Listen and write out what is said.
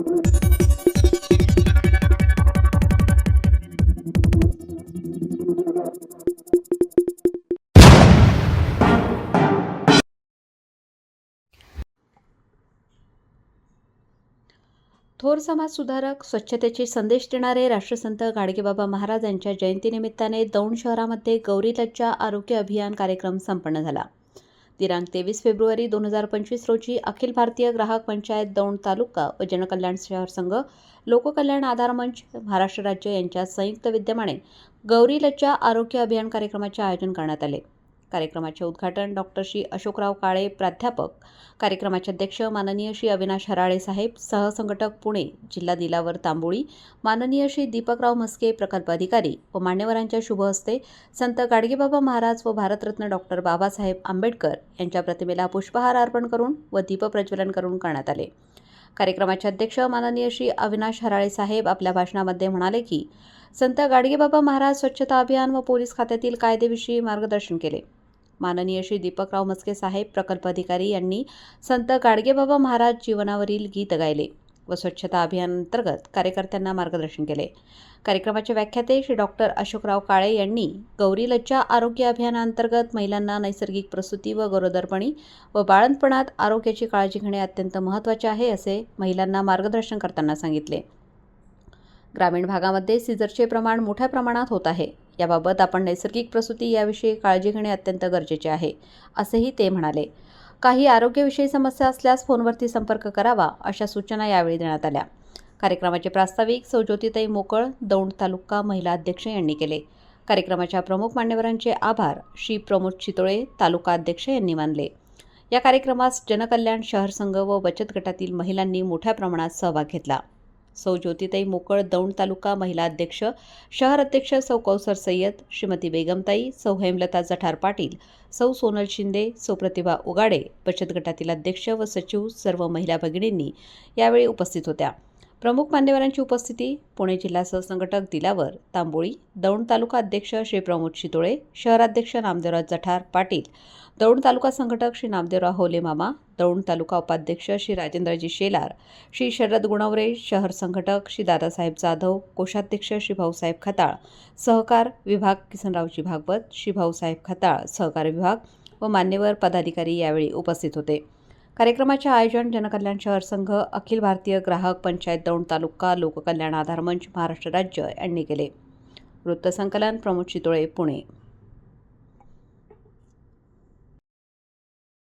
थोर समाज सुधारक स्वच्छतेचे संदेश देणारे राष्ट्रसंत गाडगेबाबा महाराज यांच्या जयंतीनिमित्ताने दौंड शहरामध्ये गौरी लज्जा आरोग्य अभियान कार्यक्रम संपन्न झाला. दिनांक तेवीस फेब्रुवारी दोन हजार पंचवीस रोजी अखिल भारतीय ग्राहक पंचायत दौंड तालुका व जनकल्याण शहर संघ लोककल्याण आधार मंच महाराष्ट्र राज्य यांच्या संयुक्त विद्यमाने गौरी लज्जा आरोग्य अभियान कार्यक्रमाचे आयोजन करण्यात आले. कार्यक्रमाचे उद्घाटन डॉक्टर श्री अशोकराव काळे प्राध्यापक कार्यक्रमाचे अध्यक्ष माननीय श्री अविनाश हराळे साहेब सहसंघटक पुणे जिल्हा दिलावर तांबोळी माननीय श्री दीपकराव म्हस्के प्रकल्प अधिकारी व मान्यवरांच्या शुभ हस्ते संत गाडगेबाबा महाराज व भारतरत्न डॉक्टर बाबासाहेब आंबेडकर यांच्या प्रतिमेला पुष्पहार अर्पण करून व दीपप्रज्वलन करून करण्यात आले. कार्यक्रमाचे अध्यक्ष माननीय श्री अविनाश हराळे साहेब आपल्या भाषणामध्ये म्हणाले की संत गाडगेबाबा महाराज स्वच्छता अभियान व पोलीस खात्यातील कायदेविषयी मार्गदर्शन केले. माननीय श्री दीपकराव मस्के साहेब प्रकल्प अधिकारी यांनी संत गाडगेबाबा महाराज जीवनावरील गीत गायले व स्वच्छता अभियानांतर्गत कार्यकर्त्यांना मार्गदर्शन केले. कार्यक्रमाचे व्याख्याते श्री डॉक्टर अशोकराव काळे यांनी गौरी लज्जा आरोग्य अभियानांतर्गत महिलांना नैसर्गिक प्रसूती व गरोदरपणी व बाळंतपणात आरोग्याची काळजी घेणे अत्यंत महत्त्वाचे आहे असे महिलांना मार्गदर्शन करताना सांगितले. ग्रामीण भागामध्ये सीझरचे प्रमाण मोठ्या प्रमाणात होत आहे. याबाबत आपण नैसर्गिक प्रसूती याविषयी काळजी घेणे अत्यंत गरजेचे आहे असेही ते म्हणाले. काही आरोग्यविषयी समस्या असल्यास फोनवरती संपर्क करावा अशा सूचना यावेळी देण्यात आल्या. कार्यक्रमाचे प्रास्ताविक सौ ज्योतिताई मोकळ दौंड तालुका महिला अध्यक्ष यांनी केले. कार्यक्रमाच्या प्रमुख मान्यवरांचे आभार श्री प्रमोद चितोळे तालुका अध्यक्ष यांनी मानले. या कार्यक्रमास जनकल्याण शहर संघ व बचत गटातील महिलांनी मोठ्या प्रमाणात सहभाग घेतला. सौ ज्योतिताई मोकळ दौंड तालुका महिला अध्यक्ष शहर अध्यक्ष सौ कौसर सय्यद श्रीमती बेगमताई सौ हेमलता जठार पाटील सौ सोनल शिंदे सौ प्रतिभा उगाडे बचत गटातील अध्यक्ष व सचिव सर्व महिला भगिनींनी यावेळी उपस्थित होत्या. प्रमुख मान्यवरांची उपस्थिती पुणे जिल्हा सहसंघटक दिलावर तांबोळी दौंड तालुका अध्यक्ष श्री प्रमोद शितोळे शहराध्यक्ष नामदेवराव जठार पाटील दौंड तालुका संघटक श्री नामदेवराव होले मामा दौंड तालुका उपाध्यक्ष श्री राजेंद्रजी शेलार श्री शरद गुणवरे शहर संघटक श्री दादासाहेब जाधव कोषाध्यक्ष श्री भाऊसाहेब खताळ सहकार विभाग किसनरावजी भागवत श्री भाऊसाहेब खताळ सहकार विभाग व मान्यवर पदाधिकारी यावेळी उपस्थित होते. कार्यक्रमाचे आयोजन जनकल्याण शहर संघ अखिल भारतीय ग्राहक पंचायत दौंड तालुका लोककल्याण आधार मंच महाराष्ट्र राज्य यांनी केले. वृत्तसंकलन प्रमोद चितोळे पुणे.